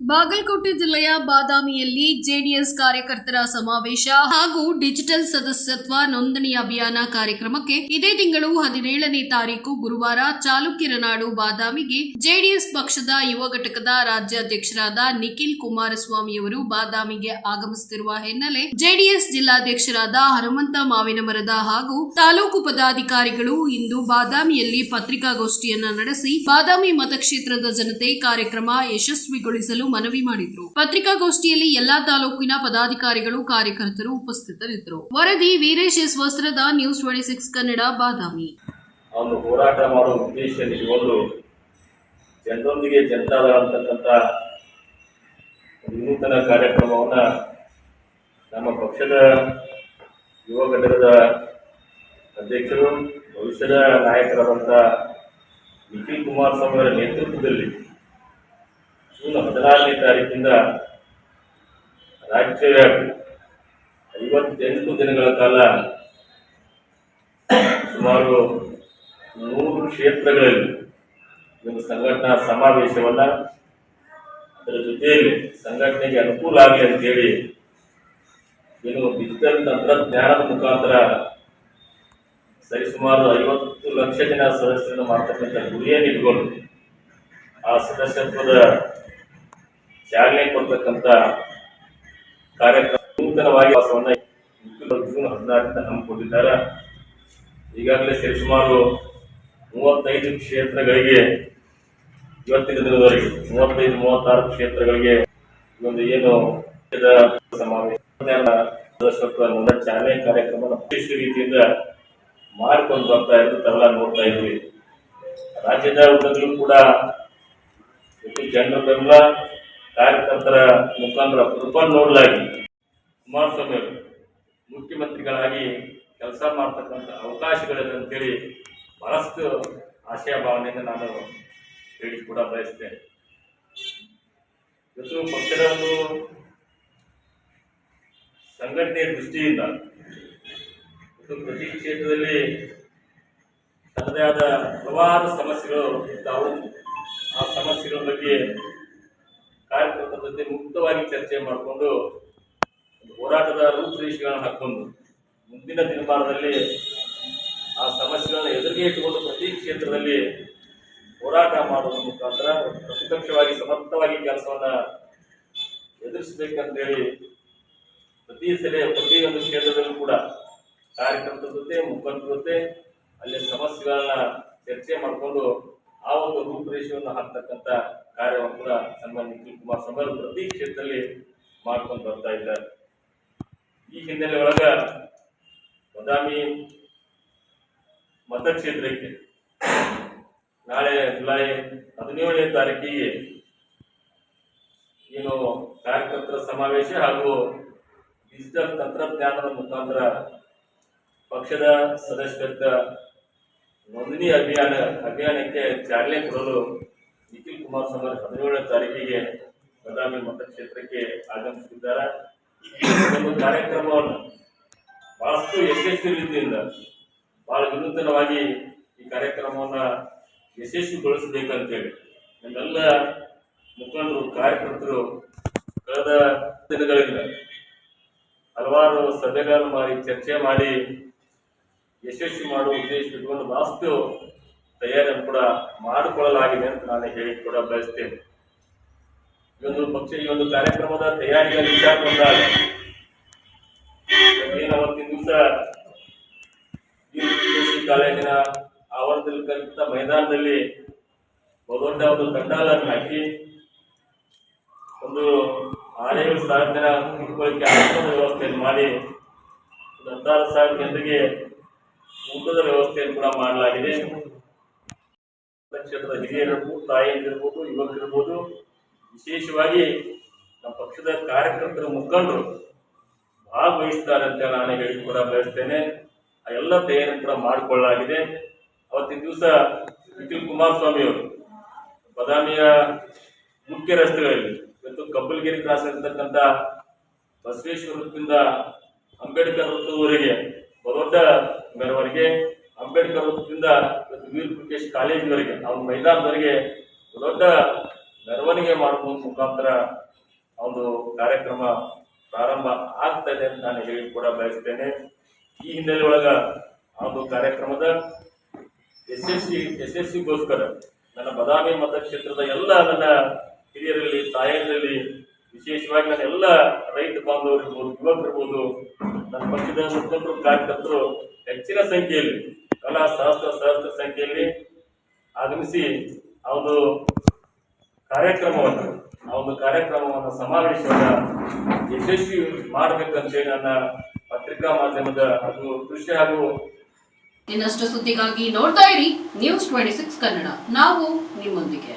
ಬಾಗಲಕೋಟೆ ಜಿಲ್ಲೆಯ ಬಾದಾಮಿಯಲ್ಲಿ ಜೆಡಿಎಸ್ ಕಾರ್ಯಕರ್ತರ ಸಮಾವೇಶ ಹಾಗೂ ಡಿಜಿಟಲ್ ಸದಸ್ಯತ್ವ ನೋಂದಣಿ ಅಭಿಯಾನ ಕಾರ್ಯಕ್ರಮಕ್ಕೆ ಇದೇ ತಿಂಗಳು ಹದಿನೇಳನೇ ತಾರೀಕು ಗುರುವಾರ ಚಾಲುಕ್ಯರ ನಾಡು ಬಾದಾಮಿಗೆ ಜೆಡಿಎಸ್ ಪಕ್ಷದ ಯುವ ಘಟಕದ ರಾಜ್ಯಾಧ್ಯಕ್ಷರಾದ ನಿಖಿಲ್ ಕುಮಾರಸ್ವಾಮಿಯವರು ಬಾದಾಮಿಗೆ ಆಗಮಿಸುತ್ತಿರುವ ಹಿನ್ನೆಲೆ ಜೆಡಿಎಸ್ ಜಿಲ್ಲಾಧ್ಯಕ್ಷರಾದ ಹನುಮಂತ ಮಾವಿನಮರದ ಹಾಗೂ ತಾಲೂಕು ಪದಾಧಿಕಾರಿಗಳು ಇಂದು ಬಾದಾಮಿಯಲ್ಲಿ ಪತ್ರಿಕಾಗೋಷ್ಠಿಯನ್ನ ನಡೆಸಿ ಬಾದಾಮಿ ಮತಕ್ಷೇತ್ರದ ಜನತೆ ಕಾರ್ಯಕ್ರಮ ಯಶಸ್ವಿಗೊಳಿಸಲು ಮನವಿ ಮಾಡಿದ್ರು. ಪತ್ರಿಕಾಗೋಷ್ಠಿಯಲ್ಲಿ ಎಲ್ಲಾ ತಾಲೂಕಿನ ಪದಾಧಿಕಾರಿಗಳು, ಕಾರ್ಯಕರ್ತರು ಉಪಸ್ಥಿತರಿದ್ದರು. ವರದಿ Veeresh S. Vastrad, news twenty six Kannada Badami. ಅವನು ಹೋರಾಟ ಮಾಡುವ ಉದ್ದೇಶ ನಿಜವಾಗ್ಲು ಜನರೊಂದಿಗೆ ಒಂದು ವಿನೂತನ ಕಾರ್ಯಕ್ರಮವನ್ನು ನಮ್ಮ ಪಕ್ಷದ ಯುವ ಘಟಕದ ಅಧ್ಯಕ್ಷರು, ಭವಿಷ್ಯದ ನಾಯಕರಾದಂಥ ನಿಖಿಲ್ ಕುಮಾರಸ್ವಾಮಿ ಅವರ ನೇತೃತ್ವದಲ್ಲಿ ಜೂನ್ ಹದಿನಾರನೇ ತಾರೀಕಿಂದ ರಾಜ್ಯವ್ಯಾಪಿ ಐವತ್ತೆಂಟು ದಿನಗಳ ಕಾಲ ಸುಮಾರು ನೂರು ಕ್ಷೇತ್ರಗಳಲ್ಲಿ ಒಂದು ಸಂಘಟನಾ ಸಮಾವೇಶವನ್ನ ಅದರ ಜೊತೆಯಲ್ಲಿ ಸಂಘಟನೆಗೆ ಅನುಕೂಲ ಆಗಲಿ ಅಂತೇಳಿ ಏನು ಡಿಜಿಟಲ್ ತಂತ್ರಜ್ಞಾನದ ಮುಖಾಂತರ ಸರಿಸುಮಾರು ಐವತ್ತು ಲಕ್ಷ ಜನ ಸದಸ್ಯರನ್ನು ಮಾಡ್ತಕ್ಕಂಥ ಗುರಿಯನ್ನು ಇಟ್ಕೊಂಡು ಆ ಸದಸ್ಯತ್ವದ ಚಾಲನೆ ಕೊಡ್ತಕ್ಕಂತ ಕಾರ್ಯಕ್ರಮ ನೂತನವಾಗಿ ಜೂನ್ ಹದಿನಾರರಿಂದ ಹಮ್ಮಿಕೊಂಡಿದ್ದಾರೆ ಈಗಾಗಲೇ ಸರಿಸುಮಾರು ಮೂವತ್ತೈದು ಕ್ಷೇತ್ರಗಳಿಗೆ ಇವತ್ತಿನ ದಿನದವರೆಗೆ ಮೂವತ್ತೈದು, ಮೂವತ್ತಾರು ಕ್ಷೇತ್ರಗಳಿಗೆ ಒಂದು ಏನು ಸಮಾವೇಶ ಚಾಲನೆ ಕಾರ್ಯಕ್ರಮ ವಿಶೇಷ ರೀತಿಯಿಂದ ಮಾಡಿಕೊಂಡು ಬರ್ತಾ ಇರೋದು ತಾವೆಲ್ಲ ನೋಡ್ತಾ ಇದ್ವಿ ರಾಜ್ಯದ ಉದ್ದಗಲೂ ಕೂಡ ಜನರ ಬೆಂಬಲ ಕಾರ್ಯಕರ್ತರ ಮುಖಾಂತರ ಕೃಪನ್ ನೋಡಲಾಗಿ ಕುಮಾರಸ್ವಾಮಿ ಅವರು ಮುಖ್ಯಮಂತ್ರಿಗಳಾಗಿ ಕೆಲಸ ಮಾಡ್ತಕ್ಕಂಥ ಅವಕಾಶಗಳಿದೆ ಅಂತೇಳಿ ಬಹಳಷ್ಟು ಆಶಯ ಭಾವನೆಯನ್ನು ನಾನು ಹೇಳಿ ಕೂಡ ಬಯಸ್ತೇನೆ. ಇವತ್ತು ಪಕ್ಷದ ಒಂದು ಸಂಘಟನೆಯ ದೃಷ್ಟಿಯಿಂದ ಇವತ್ತು ಪ್ರತಿ ಕ್ಷೇತ್ರದಲ್ಲಿ ತನ್ನದೇ ಆದ ಹಲವಾರು ಸಮಸ್ಯೆಗಳು ಇದ್ದಾವು. ಆ ಸಮಸ್ಯೆಗಳ ಬಗ್ಗೆ ಕಾರ್ಯಕರ್ತರ ಜೊತೆ ಮುಕ್ತವಾಗಿ ಚರ್ಚೆ ಮಾಡಿಕೊಂಡು ಹೋರಾಟದ ರೂಪುರೇಷೆಗಳನ್ನು ಹಾಕ್ಕೊಂಡು ಮುಂದಿನ ದಿನಮಾನದಲ್ಲಿ ಆ ಸಮಸ್ಯೆಗಳನ್ನು ಎದುರಿಗೆ ಇಟ್ಟುಕೊಂಡು ಪ್ರತಿ ಕ್ಷೇತ್ರದಲ್ಲಿ ಹೋರಾಟ ಮಾಡುವುದರ ಮುಖಾಂತರ ಪ್ರತಿಪಕ್ಷವಾಗಿ ಸಮರ್ಥವಾಗಿ ಕೆಲಸವನ್ನ ಎದುರಿಸಬೇಕಂತೇಳಿ ಪ್ರತಿ ಸಲ ಪ್ರತಿಯೊಂದು ಕ್ಷೇತ್ರದಲ್ಲೂ ಕೂಡ ಕಾರ್ಯಕರ್ತರ ಜೊತೆ ಮುಖಂಡರ ಜೊತೆ ಅಲ್ಲಿ ಸಮಸ್ಯೆಗಳನ್ನ ಚರ್ಚೆ ಮಾಡಿಕೊಂಡು ಆ ಒಂದು ರೂಪುರೇಷೆಯನ್ನು ಹಾಕ್ತಕ್ಕಂಥ ಕಾರ್ಯವನ್ನು ಕೂಡ ಸನ್ಮಾನ್ಯ ನಿಖಿಲ್ ಕುಮಾರ್ ಅವರು ಪ್ರತಿ ಕ್ಷೇತ್ರದಲ್ಲಿ ಮಾಡ್ಕೊಂಡು ಬರ್ತಾ ಇದ್ದಾರೆ. ಈ ಹಿನ್ನೆಲೆ ಒಳಗ ಬದಾಮಿ ಮತಕ್ಷೇತ್ರಕ್ಕೆ ನಾಳೆ ಜುಲೈ ಹದಿನೇಳನೇ ತಾರೀಕಿಗೆ ಏನು ಕಾರ್ಯಕರ್ತರ ಸಮಾವೇಶ ಹಾಗೂ ಡಿಜಿಟಲ್ ತಂತ್ರಜ್ಞಾನದ ಮುಖಾಂತರ ಪಕ್ಷದ ಸದಸ್ಯತ್ವ ನೋಂದಣಿ ಅಭಿಯಾನ, ಅಭಿಯಾನಕ್ಕೆ ಚಾಲನೆ ಕೊಡಲು ನಿಖಿಲ್ ಕುಮಾರಸ್ವಾಮಿ ಹದಿನೇಳನೇ ತಾರೀಕಿಗೆ ಬದಾಮಿ ಮತಕ್ಷೇತ್ರಕ್ಕೆ ಆಗಮಿಸುತ್ತಿದ್ದಾರೆ ಈ ಒಂದು ಕಾರ್ಯಕ್ರಮವನ್ನು ಬಹಳಷ್ಟು ಯಶಸ್ವಿ ರೀತಿಯಿಂದ ಬಹಳ ವಿನೂತನವಾಗಿ ಈ ಕಾರ್ಯಕ್ರಮವನ್ನು ಯಶಸ್ವಿಗೊಳಿಸಬೇಕಂತೇಳಿ ನಮ್ಮೆಲ್ಲ ಮುಖಂಡರು, ಕಾರ್ಯಕರ್ತರು ಕಳೆದ ದಿನಗಳಿಂದ ಹಲವಾರು ಸಭೆಗಳನ್ನು ಮಾಡಿ ಚರ್ಚೆ ಮಾಡಿ ಯಶಸ್ವಿ ಮಾಡುವ ಉದ್ದೇಶ ಇಟ್ಕೊಂಡು ಬಹಳಷ್ಟು ತಯಾರಿಯನ್ನು ಕೂಡ ಮಾಡಿಕೊಳ್ಳಲಾಗಿದೆ ಅಂತ ನಾನು ಹೇಳಿ ಕೂಡ ಬಯಸ್ತೇನೆ. ಈ ಒಂದು ಪಕ್ಷ, ಈ ಒಂದು ಕಾರ್ಯಕ್ರಮದ ತಯಾರಿಯ ವಿಚಾರ ಬಂದಾಗ ಏನು ಅವತ್ತಿನ ದಿವಸ ಕಾಲೇಜಿನ ಆವರಣದಲ್ಲಿ ಕಲಿತ ಮೈದಾನದಲ್ಲಿ ಬಹುದೊಡ್ಡ ಒಂದು ತಂಡಾಲನ್ನು ಹಾಕಿ, ಒಂದು ಆರೇಳು ಸಾವಿರ ಜನ ಕುತ್ಕೊಳ್ಳಿಕ್ಕೆ ಆಸನದ ವ್ಯವಸ್ಥೆಯನ್ನು ಮಾಡಿ, ಒಂದು ಹತ್ತಾರು ಸಾವಿರ ಜನರಿಗೆ ಊಟದ ವ್ಯವಸ್ಥೆಯನ್ನು ಕೂಡ ಮಾಡಲಾಗಿದೆ. ಕ್ಷೇತ್ರದ ಹಿರಿಯರಿರ್ಬೋದು, ತಾಯಿಯರಿರ್ಬೋದು, ಯುವಕರಿರ್ಬೋದು, ವಿಶೇಷವಾಗಿ ನಮ್ಮ ಪಕ್ಷದ ಕಾರ್ಯಕರ್ತರ ಮುಖಂಡರು ಭಾಗವಹಿಸ್ತಾರೆ ಅಂತ ನಾನು ಹೇಳಿ ಕೂಡ ಬಯಸ್ತೇನೆ. ಆ ಎಲ್ಲ ತಯಾರಿ ಕೂಡ ಮಾಡಿಕೊಳ್ಳಲಾಗಿದೆ. ಅವತ್ತಿನ ದಿವಸ ನಿಖಿಲ್ ಕುಮಾರಸ್ವಾಮಿ ಅವರು ಬದಾಮಿಯ ಮುಖ್ಯ ರಸ್ತೆಗಳಲ್ಲಿ ಇವತ್ತು ಕಬ್ಬಲ್ಗಿರಿ ಕ್ರಾಸ್ ಇರ್ತಕ್ಕಂಥ ಬಸವೇಶ್ವರದಿಂದ ಅಂಬೇಡ್ಕರ್ ವೃತ್ತದವರೆಗೆ ದೊಡ್ಡ ಮೆರವಣಿಗೆ ಅಂಬೇಡ್ಕರ್ ವೃತ್ತದಿಂದ ವೀರ್ ಪ್ರಕಾಶ್ ಕಾಲೇಜಿನವರೆಗೆ ಅವ್ರ ಮೈದಾನದವರೆಗೆ ದೊಡ್ಡ ಮೆರವಣಿಗೆ ಮಾಡುವ ಮುಖಾಂತರ ಒಂದು ಕಾರ್ಯಕ್ರಮ ಪ್ರಾರಂಭ ಆಗ್ತದೆ ಅಂತ ನಾನು ಹೇಳಿ ಕೂಡ ಬಯಸ್ತೇನೆ. ಈ ಹಿನ್ನೆಲೆ ಒಳಗ ಆ ಒಂದು ಕಾರ್ಯಕ್ರಮದ ಯಶಸ್ವಿ ಯಶಸ್ವಿಗೋಸ್ಕರ ನನ್ನ ಬದಾಮಿ ಮತಕ್ಷೇತ್ರದ ಎಲ್ಲ ನನ್ನ ಹಿರಿಯರಲ್ಲಿ, ತಾಯಂದಿರಲ್ಲಿ ವಿಶೇಷವಾಗಿ ನನ್ನ ಎಲ್ಲ ರೈತ ಬಾಂಧವರು ಇರ್ಬೋದು ಯುವಕರಿರ್ಬೋದು ನನ್ನ ಪಕ್ಷದ ಮುಖಂಡರು, ಕಾರ್ಯಕರ್ತರು ಹೆಚ್ಚಿನ ಸಂಖ್ಯೆಯಲ್ಲಿ ಕಲಾ ಸಹಸ್ರ ಸಹಸ್ರ ಸಂಖ್ಯೆಯಲ್ಲಿ ಆಗಮಿಸಿ ಆ ಒಂದು ಕಾರ್ಯಕ್ರಮವನ್ನು, ಆ ಒಂದು ಕಾರ್ಯಕ್ರಮವನ್ನು ಸಮಾವೇಶವನ್ನ ಯಶಸ್ವಿ ಮಾಡಬೇಕಂತೇಳಿ ನನ್ನ ಪತ್ರಿಕಾ ಮಾಧ್ಯಮದ ಅದು ಕೃಷಿ ಹಾಗೂ ಇನ್ನಷ್ಟು ಸುದ್ದಿಗಾಗಿ ನೋಡ್ತಾ ಇರಿ ನ್ಯೂಸ್ ಟ್ವೆಂಟಿ ಸಿಕ್ಸ್ ಕನ್ನಡ. ನಾವು ನಿಮ್ಮೊಂದಿಗೆ.